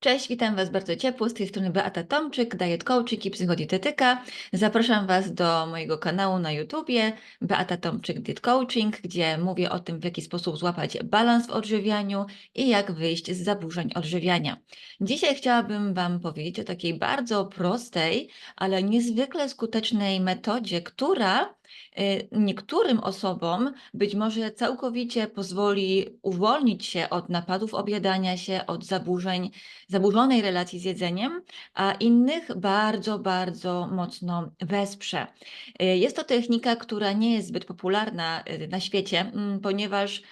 Cześć, witam Was bardzo ciepło. Z tej strony Beata Tomczyk, diet coaching i psychodietetyka. Zapraszam Was do mojego kanału na YouTubie Beata Tomczyk Diet Coaching, gdzie mówię o tym, w jaki sposób złapać balans w odżywianiu i jak wyjść z zaburzeń odżywiania. Dzisiaj chciałabym Wam powiedzieć o takiej bardzo prostej, ale niezwykle skutecznej metodzie, która niektórym osobom być może całkowicie pozwoli uwolnić się od napadów objadania się, od zaburzeń zaburzonej relacji z jedzeniem, a innych bardzo, bardzo mocno wesprze. Y, jest to technika, która nie jest zbyt popularna y, na świecie, mm, ponieważ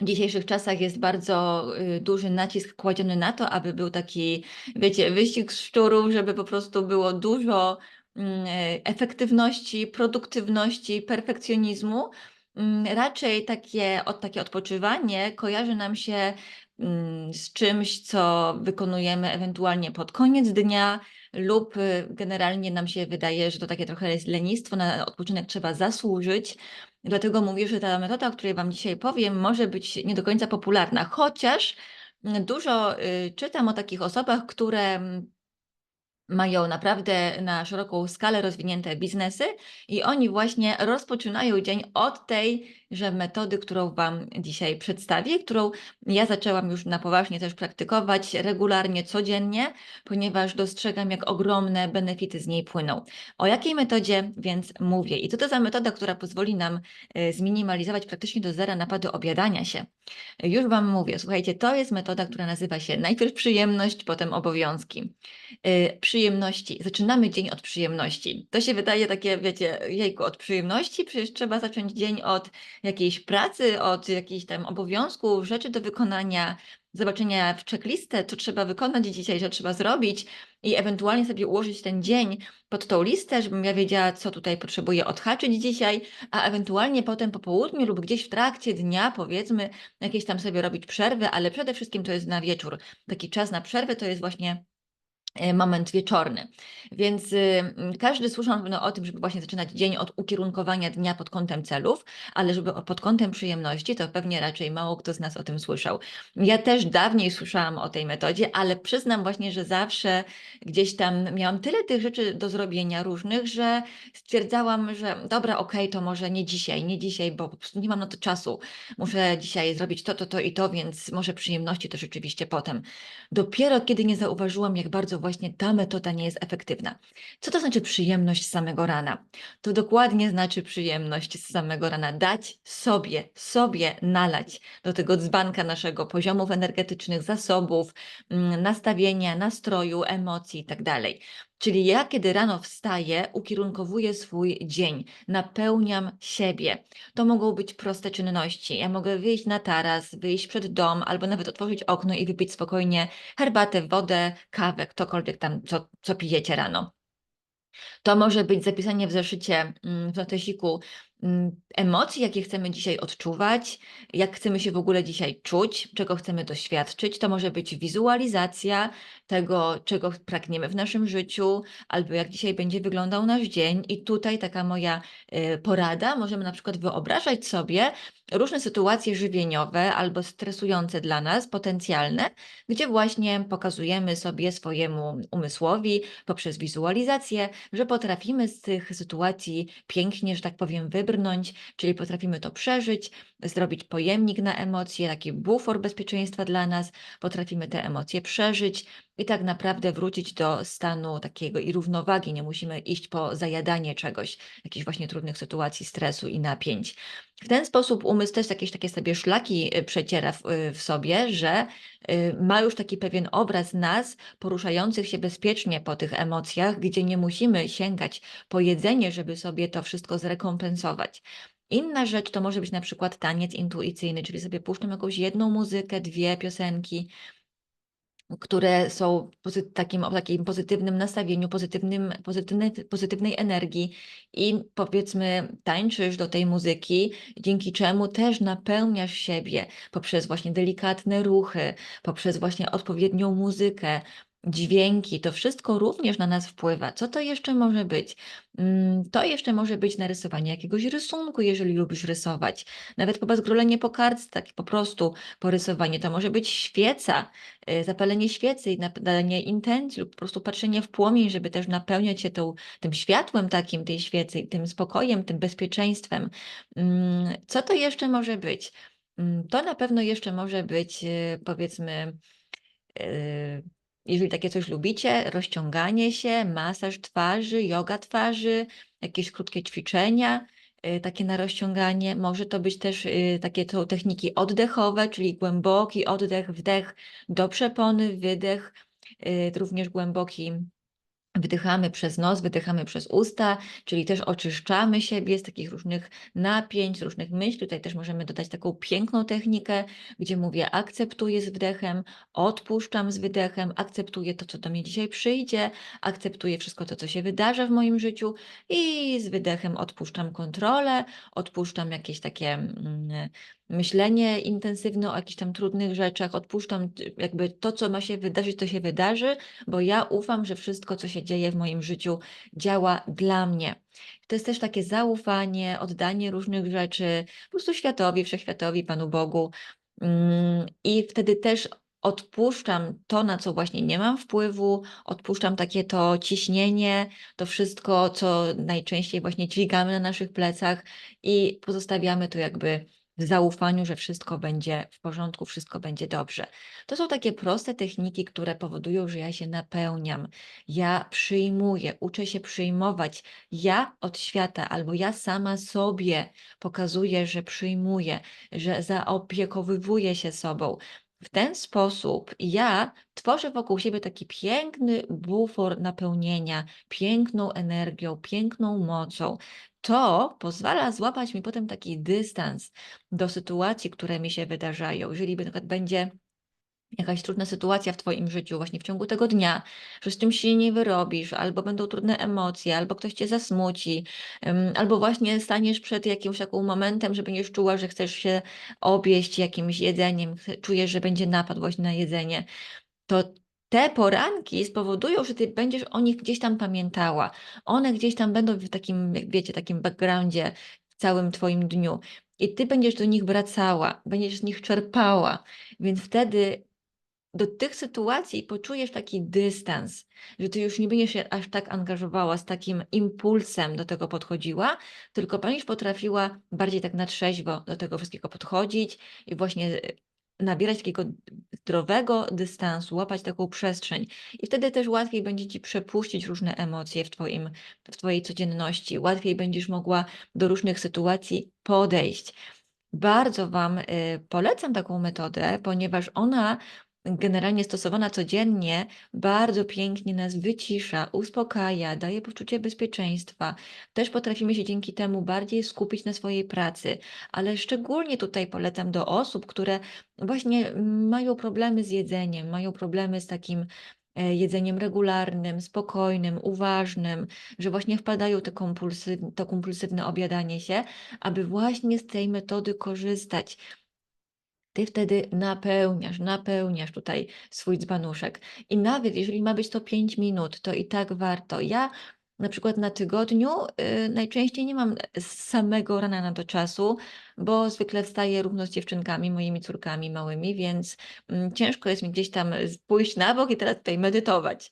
w dzisiejszych czasach jest bardzo y, duży nacisk kładziony na to, aby był taki, wiecie, wyścig szczurów, żeby po prostu było dużo efektywności, produktywności, perfekcjonizmu. Mm, raczej takie, od, takie odpoczywanie kojarzy nam się Mm, z czymś, co wykonujemy ewentualnie pod koniec dnia, lub y, generalnie nam się wydaje, że to takie trochę jest lenistwo, na odpoczynek trzeba zasłużyć. Dlatego mówię, że ta metoda, o której Wam dzisiaj powiem, może być nie do końca popularna, chociaż mm, dużo y, czytam o takich osobach, które mm, mają naprawdę na szeroką skalę rozwinięte biznesy i oni właśnie rozpoczynają dzień od tej że metody, którą Wam dzisiaj przedstawię, którą ja zaczęłam już na poważnie też praktykować regularnie, codziennie, ponieważ dostrzegam, jak ogromne benefity z niej płyną. O jakiej metodzie więc mówię? I co to za metoda, która pozwoli nam e, zminimalizować praktycznie do zera napady objadania się? Już Wam mówię, słuchajcie, to jest metoda, która nazywa się najpierw przyjemność, potem obowiązki. E, przyjemności. Zaczynamy dzień od przyjemności. To się wydaje takie, wiecie, jejku, od przyjemności, przecież trzeba zacząć dzień od jakiejś pracy, od jakichś tam obowiązków, rzeczy do wykonania, zobaczenia w checklistę, co trzeba wykonać dzisiaj, że trzeba zrobić i ewentualnie sobie ułożyć ten dzień pod tą listę, żebym ja wiedziała, co tutaj potrzebuję odhaczyć dzisiaj, a ewentualnie potem po południu lub gdzieś w trakcie dnia, powiedzmy, jakieś tam sobie robić przerwy, ale przede wszystkim to jest na wieczór. Taki czas na przerwę to jest właśnie moment wieczorny. Więc y, każdy słyszał pewno o tym, żeby właśnie zaczynać dzień od ukierunkowania dnia pod kątem celów, ale żeby pod kątem przyjemności, to pewnie raczej mało kto z nas o tym słyszał. Ja też dawniej słyszałam o tej metodzie, ale przyznam właśnie, że zawsze gdzieś tam miałam tyle tych rzeczy do zrobienia różnych, że stwierdzałam, że dobra, okej, okay, to może nie dzisiaj, nie dzisiaj, bo po prostu nie mam na to czasu. Muszę dzisiaj zrobić to, to, to i to, więc może przyjemności to rzeczywiście potem. Dopiero kiedy nie zauważyłam, jak bardzo właśnie ta metoda nie jest efektywna. Co to znaczy przyjemność z samego rana? To dokładnie znaczy przyjemność z samego rana. Dać sobie, sobie nalać do tego dzbanka naszego poziomów energetycznych, zasobów, mm, nastawienia, nastroju, emocji itd. Czyli ja, kiedy rano wstaję, ukierunkowuję swój dzień, napełniam siebie. To mogą być proste czynności. Ja mogę wyjść na taras, wyjść przed dom, albo nawet otworzyć okno i wypić spokojnie herbatę, wodę, kawę, ktokolwiek tam, co, co pijecie rano. To może być zapisanie w zeszycie, mm, w notesiku emocji, jakie chcemy dzisiaj odczuwać, jak chcemy się w ogóle dzisiaj czuć, czego chcemy doświadczyć. To może być wizualizacja tego, czego pragniemy w naszym życiu, albo jak dzisiaj będzie wyglądał nasz dzień. I tutaj taka moja y, porada, możemy na przykład wyobrażać sobie różne sytuacje żywieniowe albo stresujące dla nas, potencjalne, gdzie właśnie pokazujemy sobie swojemu umysłowi poprzez wizualizację, że potrafimy z tych sytuacji pięknie, że tak powiem, wybrnąć, czyli potrafimy to przeżyć, zrobić pojemnik na emocje, taki bufor bezpieczeństwa dla nas, potrafimy te emocje przeżyć i tak naprawdę wrócić do stanu takiego i równowagi. Nie musimy iść po zajadanie czegoś, jakichś właśnie trudnych sytuacji, stresu i napięć. W ten sposób umysł też jakieś takie sobie szlaki y, przeciera w, y, w sobie, że y, ma już taki pewien obraz nas poruszających się bezpiecznie po tych emocjach, gdzie nie musimy sięgać po jedzenie, żeby sobie to wszystko zrekompensować. Inna rzecz to może być na przykład taniec intuicyjny, czyli sobie puszczam jakąś jedną muzykę, dwie piosenki, które są w takim, takim pozytywnym nastawieniu, pozytywnym, pozytywnej, pozytywnej energii i powiedzmy tańczysz do tej muzyki, dzięki czemu też napełniasz siebie poprzez właśnie delikatne ruchy, poprzez właśnie odpowiednią muzykę, dźwięki, to wszystko również na nas wpływa. Co to jeszcze może być? Mm, To jeszcze może być narysowanie jakiegoś rysunku, jeżeli lubisz rysować. Nawet po zgrolenie po kartce, tak po prostu porysowanie. To może być świeca, y, zapalenie świecy i nadanie intencji lub po prostu patrzenie w płomień, żeby też napełniać się tą, tym światłem takim tej świecy, tym spokojem, tym bezpieczeństwem. Mm, Co to jeszcze może być? Mm, To na pewno jeszcze może być, y, powiedzmy, y, jeżeli takie coś lubicie, rozciąganie się, masaż twarzy, yoga twarzy, jakieś krótkie ćwiczenia, y, takie na rozciąganie. Może to być też y, takie to techniki oddechowe, czyli głęboki oddech, wdech do przepony, wydech, y, również głęboki Wdychamy przez nos, wydychamy przez usta, czyli też oczyszczamy siebie z takich różnych napięć, różnych myśli. Tutaj też możemy dodać taką piękną technikę, gdzie mówię akceptuję z wdechem, odpuszczam z wydechem, akceptuję to, co do mnie dzisiaj przyjdzie, akceptuję wszystko to, co się wydarza w moim życiu i z wydechem odpuszczam kontrolę, odpuszczam jakieś takie mm, myślenie intensywne o jakichś tam trudnych rzeczach, odpuszczam jakby to, co ma się wydarzyć, to się wydarzy, bo ja ufam, że wszystko, co się dzieje w moim życiu, działa dla mnie. To jest też takie zaufanie, oddanie różnych rzeczy po prostu światowi, wszechświatowi, Panu Bogu. Mm, I wtedy też odpuszczam to, na co właśnie nie mam wpływu, odpuszczam takie to ciśnienie, to wszystko, co najczęściej właśnie dźwigamy na naszych plecach i pozostawiamy to jakby w zaufaniu, że wszystko będzie w porządku, wszystko będzie dobrze. To są takie proste techniki, które powodują, że ja się napełniam, ja przyjmuję, uczę się przyjmować. Ja od świata albo ja sama sobie pokazuję, że przyjmuję, że zaopiekowywuję się sobą. W ten sposób ja tworzę wokół siebie taki piękny bufor napełnienia, piękną energią, piękną mocą. To pozwala złapać mi potem taki dystans do sytuacji, które mi się wydarzają. Jeżeli będzie jakaś trudna sytuacja w Twoim życiu, właśnie w ciągu tego dnia, że z czymś się nie wyrobisz, albo będą trudne emocje, albo ktoś Cię zasmuci, albo właśnie staniesz przed jakimś takim momentem, że będziesz czuła, że chcesz się objeść jakimś jedzeniem, czujesz, że będzie napad właśnie na jedzenie, to te poranki spowodują, że Ty będziesz o nich gdzieś tam pamiętała. One gdzieś tam będą w takim, jak wiecie, takim backgroundzie w całym Twoim dniu. I Ty będziesz do nich wracała, będziesz z nich czerpała, więc wtedy do tych sytuacji poczujesz taki dystans, że ty już nie będziesz się aż tak angażowała, z takim impulsem do tego podchodziła, tylko będziesz potrafiła bardziej tak na trzeźwo do tego wszystkiego podchodzić i właśnie e, nabierać takiego zdrowego dystansu, łapać taką przestrzeń. I wtedy też łatwiej będzie ci przepuścić różne emocje w, twoim, w twojej codzienności, łatwiej będziesz mogła do różnych sytuacji podejść. Bardzo Wam y, polecam taką metodę, ponieważ ona generalnie stosowana codziennie bardzo pięknie nas wycisza, uspokaja, daje poczucie bezpieczeństwa. Też potrafimy się dzięki temu bardziej skupić na swojej pracy, ale szczególnie tutaj polecam do osób, które właśnie mm, mają problemy z jedzeniem, mają problemy z takim e, jedzeniem regularnym, spokojnym, uważnym, że właśnie wpadają te kompulsyw, to kompulsywne obiadanie się, aby właśnie z tej metody korzystać. Ty wtedy napełniasz, napełniasz tutaj swój dzbanuszek. I nawet jeżeli ma być to 5 minut, to i tak warto. Ja na przykład na tygodniu y, najczęściej nie mam z samego rana na to czasu, bo zwykle wstaję równo z dziewczynkami, moimi córkami małymi, więc mm, ciężko jest mi gdzieś tam pójść na bok i teraz tutaj medytować.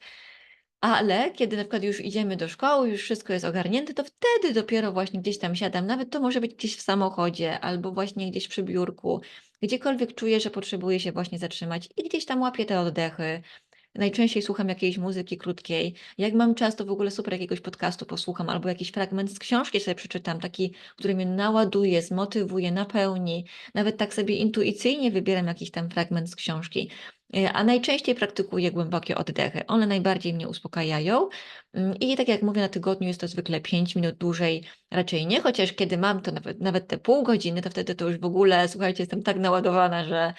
Ale kiedy na przykład już idziemy do szkoły, już wszystko jest ogarnięte, to wtedy dopiero właśnie gdzieś tam siadam. Nawet to może być gdzieś w samochodzie albo właśnie gdzieś przy biurku, gdziekolwiek czuję, że potrzebuję się właśnie zatrzymać i gdzieś tam łapię te oddechy. Najczęściej słucham jakiejś muzyki krótkiej. Jak mam czas, to w ogóle super jakiegoś podcastu posłucham albo jakiś fragment z książki sobie przeczytam, taki, który mnie naładuje, zmotywuje, napełni. Nawet tak sobie intuicyjnie wybieram jakiś tam fragment z książki. E, A najczęściej praktykuję głębokie oddechy. One najbardziej mnie uspokajają. Mm, I tak jak mówię, na tygodniu jest to zwykle 5 minut dłużej, raczej nie, chociaż kiedy mam to nawet, nawet te pół godziny, to wtedy to już w ogóle, słuchajcie, jestem tak naładowana, że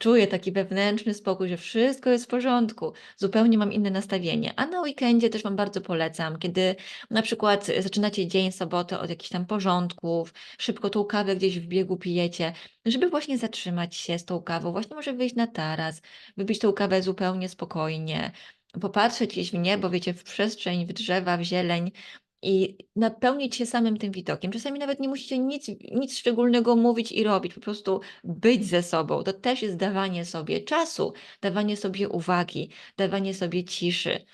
czuję taki wewnętrzny spokój, że wszystko jest w porządku. Zupełnie mam inne nastawienie. A na weekendzie też Wam bardzo polecam, kiedy na przykład zaczynacie dzień sobotę od jakichś tam porządków, szybko tą kawę gdzieś w biegu pijecie, żeby właśnie zatrzymać się z tą kawą, właśnie może wyjść na taras, wypić tą kawę zupełnie spokojnie, popatrzeć gdzieś w niebo, wiecie, w przestrzeń, w drzewa, w zieleń i napełnić się samym tym widokiem. Czasami nawet nie musicie nic, nic szczególnego mówić i robić, po prostu być ze sobą. To też jest dawanie sobie czasu, dawanie sobie uwagi, dawanie sobie ciszy.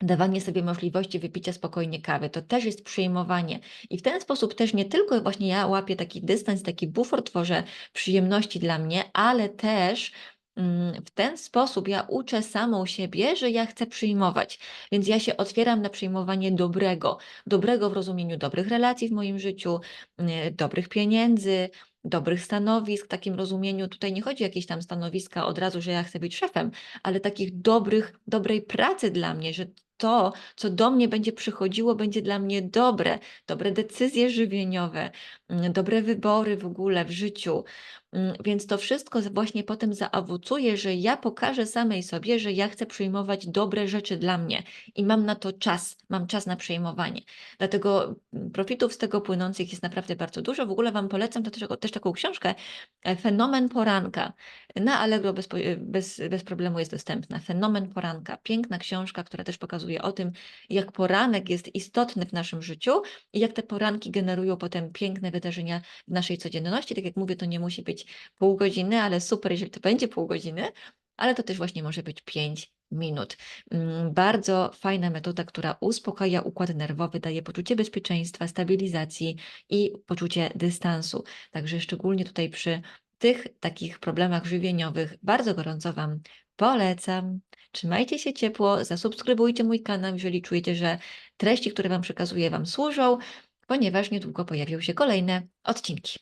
Dawanie sobie możliwości wypicia spokojnie kawy, to też jest przyjmowanie. I w ten sposób też nie tylko właśnie ja łapię taki dystans, taki bufor, tworzę przyjemności dla mnie, ale też w ten sposób ja uczę samą siebie, że ja chcę przyjmować. Więc ja się otwieram na przyjmowanie dobrego. Dobrego w rozumieniu dobrych relacji w moim życiu, mm, dobrych pieniędzy, dobrych stanowisk, w takim rozumieniu tutaj nie chodzi o jakieś tam stanowiska od razu, że ja chcę być szefem, ale takich dobrych, dobrej pracy dla mnie, że to, co do mnie będzie przychodziło, będzie dla mnie dobre, dobre decyzje żywieniowe, mm, dobre wybory w ogóle w życiu. Mm, Więc to wszystko właśnie potem zaowocuje, że ja pokażę samej sobie, że ja chcę przyjmować dobre rzeczy dla mnie i mam na to czas, mam czas na przyjmowanie. Dlatego mm, profitów z tego płynących jest naprawdę bardzo dużo. W ogóle Wam polecam też, też taką książkę, e, Fenomen Poranka. Na Allegro bez, e, bez, bez problemu jest dostępna. Fenomen Poranka. Piękna książka, która też pokazuje o tym, jak poranek jest istotny w naszym życiu i jak te poranki generują potem piękne wydarzenia w naszej codzienności. Tak jak mówię, to nie musi być pół godziny, ale super, jeżeli to będzie pół godziny, ale to też właśnie może być pięć minut. Mm, Bardzo fajna metoda, która uspokaja układ nerwowy, daje poczucie bezpieczeństwa, stabilizacji i poczucie dystansu. Także szczególnie tutaj przy tych takich problemach żywieniowych bardzo gorąco Wam polecam. Trzymajcie się ciepło, zasubskrybujcie mój kanał, jeżeli czujecie, że treści, które Wam przekazuję, Wam służą, ponieważ niedługo pojawią się kolejne odcinki.